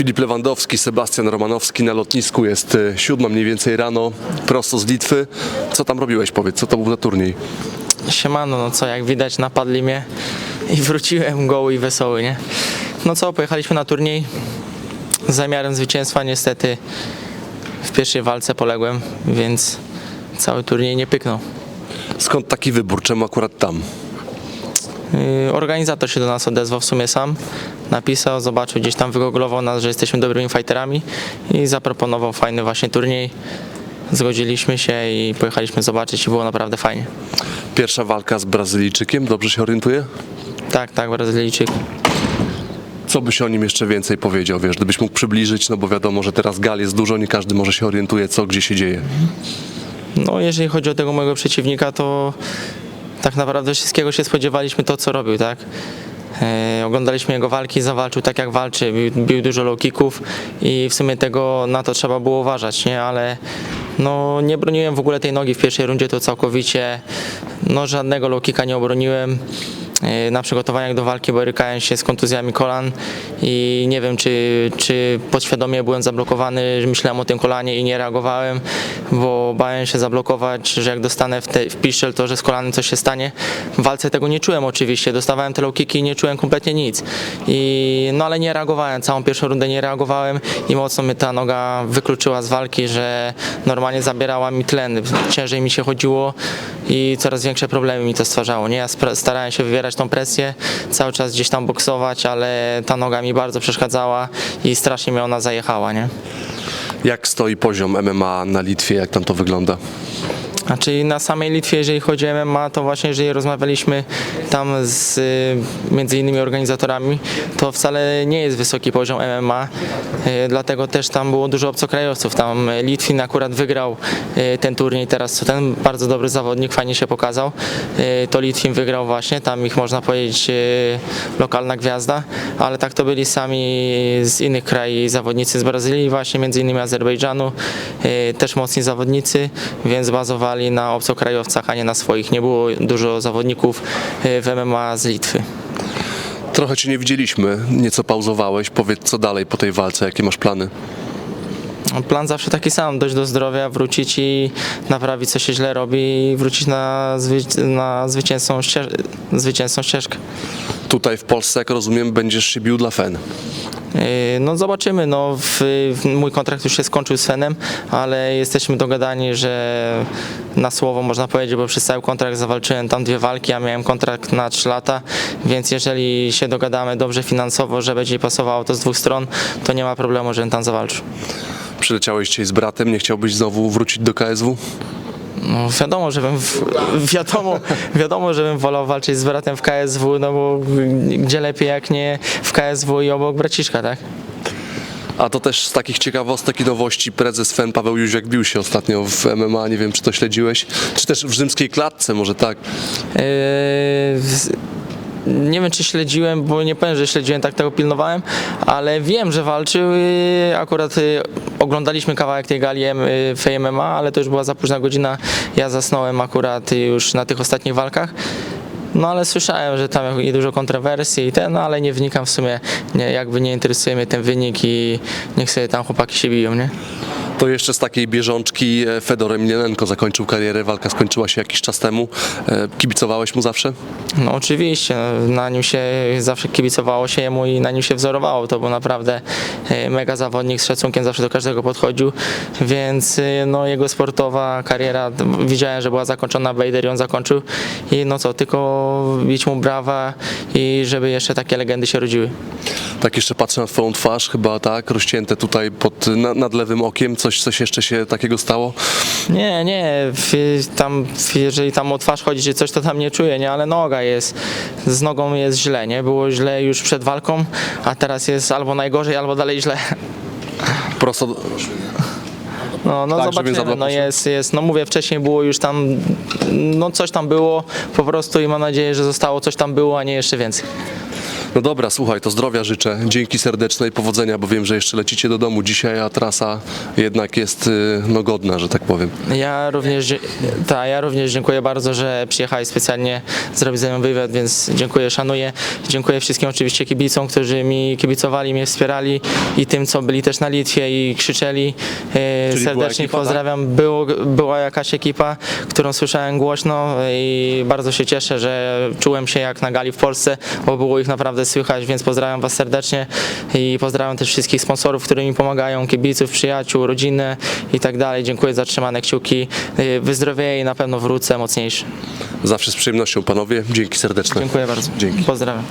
Filip Lewandowski, Sebastian Romanowski na lotnisku. Jest y, siódma mniej więcej rano, prosto z Litwy. Co tam robiłeś, powiedz, co to był za turniej? Siemano, no co, jak widać napadli mnie i wróciłem goły i wesoły, nie? No co, pojechaliśmy na turniej z zamiarem zwycięstwa, niestety w pierwszej walce poległem, więc cały turniej nie pyknął. Skąd taki wybór? Czemu akurat tam? Yy, Organizator się do nas odezwał w sumie sam, napisał, zobaczył, gdzieś tam wygooglował nas, że jesteśmy dobrymi fighterami i zaproponował fajny właśnie turniej. Zgodziliśmy się i pojechaliśmy zobaczyć i było naprawdę fajnie. Pierwsza walka z Brazylijczykiem, dobrze się orientuję? Tak, tak, Brazylijczyk. Co byś o nim jeszcze więcej powiedział, wiesz, gdybyś mógł przybliżyć, no bo wiadomo, że teraz gal jest dużo, nie każdy może się orientuje, co gdzie się dzieje. No, jeżeli chodzi o tego mojego przeciwnika, to tak naprawdę wszystkiego się spodziewaliśmy to, co robił, tak? E, oglądaliśmy jego walki, zawalczył tak jak walczy, bił, bił dużo low kicków i w sumie tego na to trzeba było uważać, nie? Ale no, nie broniłem w ogóle tej nogi w pierwszej rundzie, to całkowicie, no żadnego low kicka nie obroniłem. E, Na przygotowaniach do walki borykałem się z kontuzjami kolan i nie wiem, czy, czy podświadomie byłem zablokowany, że myślałem o tym kolanie i nie reagowałem, bo bałem się zablokować, że jak dostanę w, te, w to że z kolanem coś się stanie. W walce tego nie czułem oczywiście, dostawałem te low kicki i nie czułem kompletnie nic. I, no ale nie reagowałem, całą pierwszą rundę nie reagowałem i mocno mnie ta noga wykluczyła z walki, że normalnie zabierała mi tlen, ciężej mi się chodziło i coraz większe problemy mi to stwarzało. Nie? Ja starałem się wywierać tą presję, cały czas gdzieś tam boksować, ale ta noga mi bardzo przeszkadzała i strasznie mnie ona zajechała. Nie? Jak stoi poziom MMA na Litwie, jak tam to wygląda? Znaczy na samej Litwie, jeżeli chodzi o MMA, to właśnie jeżeli rozmawialiśmy tam z y, między innymi organizatorami, to wcale nie jest wysoki poziom MMA, y, dlatego też tam było dużo obcokrajowców. Tam Litwin akurat wygrał y, ten turniej teraz, co ten bardzo dobry zawodnik, fajnie się pokazał. Y, To Litwin wygrał właśnie, tam ich można powiedzieć y, lokalna gwiazda, ale tak to byli sami z innych krajów zawodnicy z Brazylii, właśnie między innymi Azerbejdżanu, y, też mocni zawodnicy, więc bazowali na obcokrajowcach, a nie na swoich. Nie było dużo zawodników y, w MMA z Litwy. Trochę cię nie widzieliśmy, nieco pauzowałeś. Powiedz, co dalej po tej walce, jakie masz plany? Plan zawsze taki sam, dojść do zdrowia, wrócić i naprawić co się źle robi i wrócić na, zwy, na zwycięską, ścież, zwycięską ścieżkę. Tutaj w Polsce, jak rozumiem, będziesz się bił dla FEN. Yy, No zobaczymy, no w, w, mój kontrakt już się skończył z Fenem, ale jesteśmy dogadani, że na słowo można powiedzieć, bo przez cały kontrakt zawalczyłem tam dwie walki, a miałem kontrakt na 3 lata, więc jeżeli się dogadamy dobrze finansowo, że będzie pasowało to z dwóch stron, to nie ma problemu, żebym tam zawalczył. Przyleciałeś dzisiaj z bratem, nie chciałbyś znowu wrócić do KSW? No wiadomo, żebym w, wiadomo, wiadomo, żebym wolał walczyć z bratem w KSW, no bo gdzie lepiej jak nie w KSW i obok braciszka, tak? A to też z takich ciekawostek i nowości prezes FEN Paweł Jóźwiak bił się ostatnio w MMA, nie wiem czy to śledziłeś, czy też w rzymskiej klatce, może tak. Yy, nie wiem, czy śledziłem, bo nie powiem, że śledziłem, tak tego pilnowałem, ale wiem, że walczył. Akurat y, oglądaliśmy kawałek tej gali y, w MMA, ale to już była za późna godzina. Ja zasnąłem akurat już na tych ostatnich walkach. No ale słyszałem, że tam jest dużo kontrowersji i ten, no, ale nie wnikam w sumie, nie, jakby nie interesuje mnie ten wynik i niech sobie tam chłopaki się biją, nie? To jeszcze z takiej bieżączki e, Fedor Emelianenko zakończył karierę, walka skończyła się jakiś czas temu. E, Kibicowałeś mu zawsze? No oczywiście, na nim się zawsze kibicowało się jemu i na nim się wzorowało. To był naprawdę e, mega zawodnik, z szacunkiem zawsze do każdego podchodził, więc no, jego sportowa kariera, widziałem, że była zakończona, Bader ją zakończył i no co, tylko bić mu brawa i żeby jeszcze takie legendy się rodziły. Tak jeszcze patrzę na twoją twarz, chyba tak, rozcięte tutaj pod, na, nad lewym okiem, coś, coś jeszcze się takiego stało? Nie, nie, tam, jeżeli tam o twarz chodzi, czy coś, to tam nie czuję, nie, ale noga jest, z nogą jest źle, nie, było źle już przed walką, a teraz jest albo najgorzej, albo dalej źle. Prosto, No, no Tak, zobaczymy, no jest, jest, no mówię, wcześniej było już tam, no coś tam było po prostu i mam nadzieję, że zostało coś tam było, a nie jeszcze więcej. No dobra, słuchaj, to zdrowia życzę. Dzięki serdeczne i powodzenia, bo wiem, że jeszcze lecicie do domu dzisiaj, a trasa jednak jest y, no, godna, że tak powiem. Ja również, ta, ja również dziękuję bardzo, że przyjechałeś specjalnie zrobić ze mną wywiad, więc dziękuję, szanuję. Dziękuję wszystkim oczywiście kibicom, którzy mi kibicowali, mnie wspierali i tym, co byli też na Litwie i krzyczeli. Czyli Serdecznie ekipa, tak? pozdrawiam. Było, była jakaś ekipa, którą słyszałem głośno i bardzo się cieszę, że czułem się jak na gali w Polsce, bo było ich naprawdę słychać, więc pozdrawiam Was serdecznie i pozdrawiam też wszystkich sponsorów, którzy mi pomagają, kibiców, przyjaciół, rodzinę i tak dalej. Dziękuję za trzymane kciuki. Y, Wyzdrowieję i na pewno wrócę mocniejszy. Zawsze z przyjemnością, panowie. Dzięki serdeczne. Dziękuję bardzo. Dzięki. Pozdrawiam.